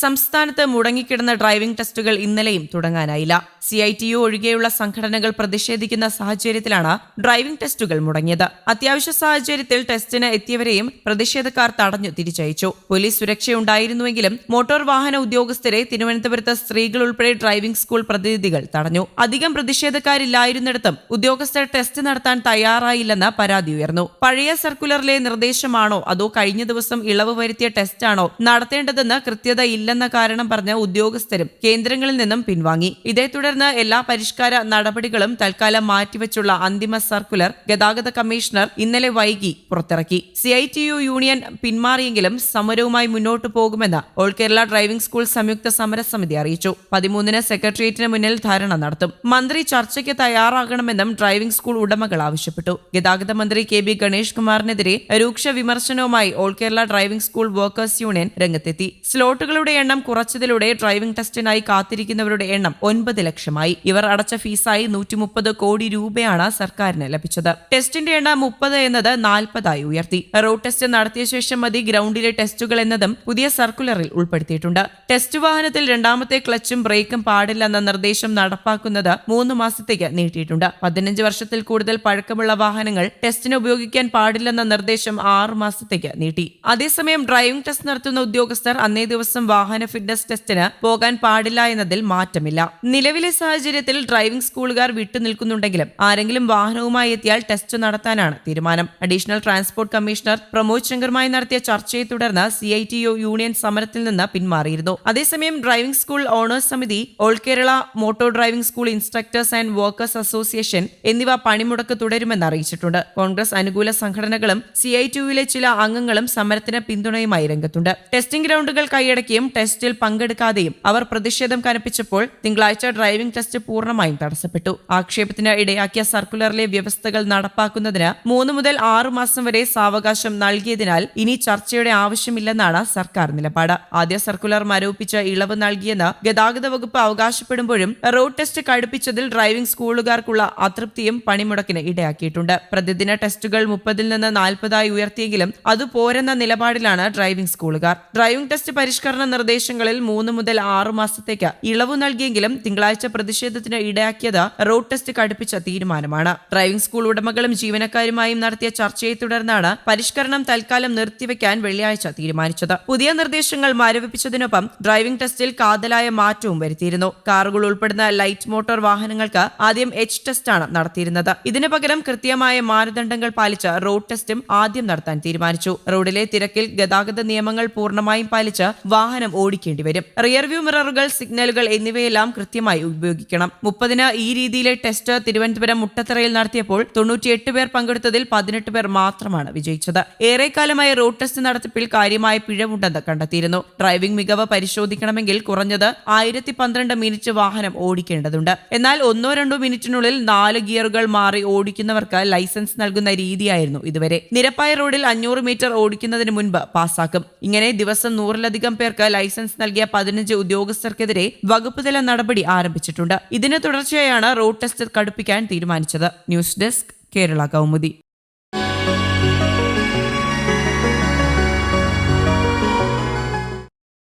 സംസ്ഥാനത്ത് മുടങ്ങിക്കിടന്ന ഡ്രൈവിംഗ് ടെസ്റ്റുകൾ ഇന്നലെയും തുടങ്ങാനായില്ല. സി ഐ ടി യു ഒഴികെയുള്ള സംഘടനകൾ പ്രതിഷേധിക്കുന്ന സാഹചര്യത്തിലാണ് ഡ്രൈവിംഗ് ടെസ്റ്റുകൾ മുടങ്ങിയത്. അത്യാവശ്യ സാഹചര്യത്തിൽ ടെസ്റ്റിന് എത്തിയവരെയും പ്രതിഷേധക്കാർ തടഞ്ഞു തിരിച്ചയച്ചു. പോലീസ് സുരക്ഷയുണ്ടായിരുന്നുവെങ്കിലും മോട്ടോർ വാഹന ഉദ്യോഗസ്ഥരെ തിരുവനന്തപുരത്ത് സ്ത്രീകൾ ഉൾപ്പെടെ ഡ്രൈവിംഗ് സ്കൂൾ പ്രതിനിധികൾ തടഞ്ഞു. അധികം പ്രതിഷേധക്കാരില്ലായിരുന്നിടത്തും ഉദ്യോഗസ്ഥർ ടെസ്റ്റ് നടത്താൻ തയ്യാറായില്ലെന്ന് പരാതി ഉയർന്നു. പഴയ സർക്കുലറിലെ നിർദ്ദേശമാണോ അതോ കഴിഞ്ഞ ദിവസം ഇളവ് വരുത്തിയ ടെസ്റ്റാണോ നടത്തേണ്ടതെന്ന് കൃത്യത ഇല്ലെന്ന കാരണം പറഞ്ഞ് ഉദ്യോഗസ്ഥരും കേന്ദ്രങ്ങളിൽ നിന്നും പിൻവാങ്ങി. ഇതേ തുടർന്ന് എല്ലാ പരിഷ്കാര നടപടികളും തൽക്കാലം മാറ്റിവെച്ചുള്ള അന്തിമ സർക്കുലർ ഗതാഗത കമ്മീഷണർ ഇന്നലെ വൈകി പുറത്തിറക്കി. C I T U union പിന്മാറിയെങ്കിലും സമരവുമായി മുന്നോട്ടു പോകുമെന്ന് ഓൾ കേരള ഡ്രൈവിംഗ് സ്കൂൾ സംയുക്ത സമരസമിതി അറിയിച്ചു. പതിമൂന്നിന് സെക്രട്ടേറിയറ്റിന് മുന്നിൽ ധാരണ നടത്തും. മന്ത്രി ചർച്ചയ്ക്ക് തയ്യാറാകണമെന്നും ഡ്രൈവിംഗ് സ്കൂൾ ഉടമകൾ ആവശ്യപ്പെട്ടു. ഗതാഗത മന്ത്രി കെ ബി ഗണേഷ് കുമാറിനെതിരെ രൂക്ഷ വിമർശനവുമായി all Kerala driving school workers union രംഗത്തെത്തി. സ്ലോട്ടുകളുടെ എണ്ണം കുറച്ചതിലൂടെ ഡ്രൈവിംഗ് ടെസ്റ്റിനായി കാത്തിരിക്കുന്നവരുടെ എണ്ണം ഒൻപത് ലക്ഷമായി. ഇവർ അടച്ച ഫീസായി നൂറ്റി മുപ്പത് കോടി രൂപയാണ് സർക്കാരിന് ലഭിച്ചത്. ടെസ്റ്റിന്റെ എണ്ണം മുപ്പത് എന്നത് നാൽപ്പതായി ഉയർത്തി. റോഡ് ടെസ്റ്റ് നടത്തിയ ശേഷം മതി ഗ്രൗണ്ടിലെ ടെസ്റ്റുകൾ എന്നതും പുതിയ സർക്കുലറിൽ ഉൾപ്പെടുത്തിയിട്ടുണ്ട്. ടെസ്റ്റ് വാഹനത്തിൽ രണ്ടാമത്തെ ക്ലച്ചും ബ്രേക്കും പാടില്ലെന്ന നിർദ്ദേശം നടപ്പാക്കുന്നത് മൂന്ന് മാസത്തേക്ക് നീട്ടിയിട്ടുണ്ട്. പതിനഞ്ച് വർഷത്തിൽ കൂടുതൽ പഴക്കമുള്ള വാഹനങ്ങൾ ടെസ്റ്റിന് ഉപയോഗിക്കാൻ പാടില്ലെന്ന നിർദ്ദേശം ആറു മാസത്തേക്ക് നീട്ടി. അതേസമയം ഡ്രൈവിംഗ് ടെസ്റ്റ് നടത്തുന്ന ഉദ്യോഗസ്ഥർ അന്നേ ദിവസം വാഹന ഫിറ്റ്നസ് ടെസ്റ്റിന് പോകാൻ പാടില്ല എന്നതിൽ മാറ്റമില്ല. നിലവിലെ സാഹചര്യത്തിൽ ഡ്രൈവിംഗ് സ്കൂളുകാർ വിട്ടുനിൽക്കുന്നുണ്ടെങ്കിലും ആരെങ്കിലും വാഹനവുമായി എത്തിയാൽ ടെസ്റ്റ് നടത്താനാണ് തീരുമാനം. അഡീഷണൽ ട്രാൻസ്പോർട്ട് കമ്മീഷണർ പ്രമോദ് ശങ്കറുമായി നടത്തിയ ചർച്ചയെ തുടർന്ന് C I T O union സമരത്തിൽ നിന്ന് പിന്മാറിയിരുന്നു. അതേസമയം ഡ്രൈവിംഗ് സ്കൂൾ ഓണേഴ്സ് സമിതി all Kerala motor driving school instructors and workers association എന്നിവ പണിമുടക്ക് തുടരുമെന്ന് അറിയിച്ചിട്ടുണ്ട്. കോൺഗ്രസ് അനുകൂല സംഘടനകളും സി ഐ ടിയുവിലെ ചില അംഗങ്ങളും സമരത്തിന് പിന്തുണയുമായി രംഗത്തുണ്ട്. ടെസ്റ്റിംഗ് ഗ്രൗണ്ടുകൾ കൈയടക്കിയും ടെസ്റ്റിൽ പങ്കെടുക്കാതെയും അവർ പ്രതിഷേധം കനപ്പിച്ചപ്പോൾ തിങ്കളാഴ്ച ഡ്രൈവിംഗ് ടെസ്റ്റ് പൂർണമായും തടസ്സപ്പെട്ടു. ആക്ഷേപത്തിന് ഇടയാക്കിയ സർക്കുലറിലെ വ്യവസ്ഥകൾ നടപ്പാക്കുന്നതിന് മൂന്ന് മുതൽ ആറു മാസം വരെ സാവകാശം നൽകിയതിനാൽ ഇനി ചർച്ചയുടെ ആവശ്യമില്ലെന്നാണ് സർക്കാർ നിലപാട്. ആദ്യ സർക്കുലർ മരവിപ്പിച്ച് ഇളവ് നൽകിയെന്ന് ഗതാഗത വകുപ്പ് അവകാശപ്പെടുമ്പോഴും റോഡ് ടെസ്റ്റ് കടുപ്പിച്ചതിൽ ഡ്രൈവിംഗ് സ്കൂളുകാർക്കുള്ള അതൃപ്തിയും പണിമുടക്കിന് ഇടയാക്കിയിട്ടുണ്ട്. പ്രതിദിന ടെസ്റ്റുകൾ മുപ്പതിൽ നിന്ന് നാൽപ്പതായി ഉയർത്തിയെങ്കിലും അത് പോരെന്ന നിലപാടിലാണ് ഡ്രൈവിംഗ് സ്കൂളുകാർ. ഡ്രൈവിംഗ് ടെസ്റ്റ് പരിഷ്കരണ നിർദ്ദേശങ്ങളിൽ മൂന്ന് മുതൽ ആറു മാസത്തേക്ക് ഇളവ് നൽകിയെങ്കിലും തിങ്കളാഴ്ച പ്രതിഷേധത്തിന് ഇടയാക്കിയത് റോഡ് ടെസ്റ്റ് കടുപ്പിച്ച തീരുമാനമാണ്. ഡ്രൈവിംഗ് സ്കൂൾ ഉടമകളും ജീവനക്കാരുമായും നടത്തിയ ചർച്ചയെ തുടർന്നാണ് പരിഷ്കരണം തൽക്കാലം നിർത്തിവെക്കാൻ വെള്ളിയാഴ്ച തീരുമാനിച്ചത്. പുതിയ നിർദ്ദേശങ്ങൾ മരവിപ്പിച്ചതിനൊപ്പം ഡ്രൈവിംഗ് ടെസ്റ്റിൽ കാതലായ മാറ്റവും വരുത്തിയിരുന്നു. കാറുകൾ ഉൾപ്പെടുന്ന ലൈറ്റ് മോട്ടോർ വാഹനങ്ങൾക്ക് ആദ്യം എച്ച് ടെസ്റ്റാണ് നടത്തിയിരുന്നത്. ഇതിനു പകരം കൃത്യമായ മാനദണ്ഡങ്ങൾ പാലിച്ച് റോഡ് ടെസ്റ്റും ആദ്യം നടത്താൻ തീരുമാനിച്ചു. റോഡിലെ തിരക്കിൽ ഗതാഗത നിയമങ്ങൾ പൂർണമായും പാലിച്ച് വാഹനം ഓടിക്കേണ്ടി വരും. റിയർവ്യൂ മിററുകൾ സിഗ്നലുകൾ എന്നിവയെല്ലാം കൃത്യമായി ഉപയോഗിക്കണം. മുപ്പതിന് ഈ രീതിയിലെ ടെസ്റ്റ് തിരുവനന്തപുരം മുട്ടത്തറയിൽ നടത്തിയപ്പോൾ തൊണ്ണൂറ്റിയെട്ട് പേർ പങ്കെടുത്തതിൽ പതിനെട്ട് പേർ മാത്രമാണ് വിജയിച്ചത്. ഏറെക്കാലമായി റോഡ് ടെസ്റ്റ് നടത്തിപ്പിൽ കാര്യമായ പിഴവുണ്ടെന്ന് കണ്ടെത്തിയിരുന്നു. ഡ്രൈവിംഗ് മികവ് പരിശോധിക്കണമെങ്കിൽ കുറഞ്ഞത് ആയിരത്തി പന്ത്രണ്ട് മിനിറ്റ് വാഹനം ഓടിക്കേണ്ടതുണ്ട്. എന്നാൽ ഒന്നോ രണ്ടോ മിനിറ്റിനുള്ളിൽ നാല് ഗിയറുകൾ മാറി ഓടിക്കുന്നവർക്ക് ലൈസൻസ് നൽകുന്ന രീതിയായിരുന്നു ഇതുവരെ. നിരപ്പായ റോഡിൽ അഞ്ഞൂറ് മീറ്റർ ഓടിക്കുന്നതിന് മുൻപ് പാസ്സാക്കും. ഇങ്ങനെ ദിവസം നൂറിലധികം പേർക്ക് ലൈസൻസ് നൽകിയ പതിനഞ്ച് ഉദ്യോഗസ്ഥർക്കെതിരെ വകുപ്പ് തല നടപടി ആരംഭിച്ചിട്ടുണ്ട്. ഇതിന് തുടർച്ചയായാണ് റോഡ് ടെസ്റ്റ് കടുപ്പിക്കാൻ തീരുമാനിച്ചത്. News desk Kerala Kaumudi.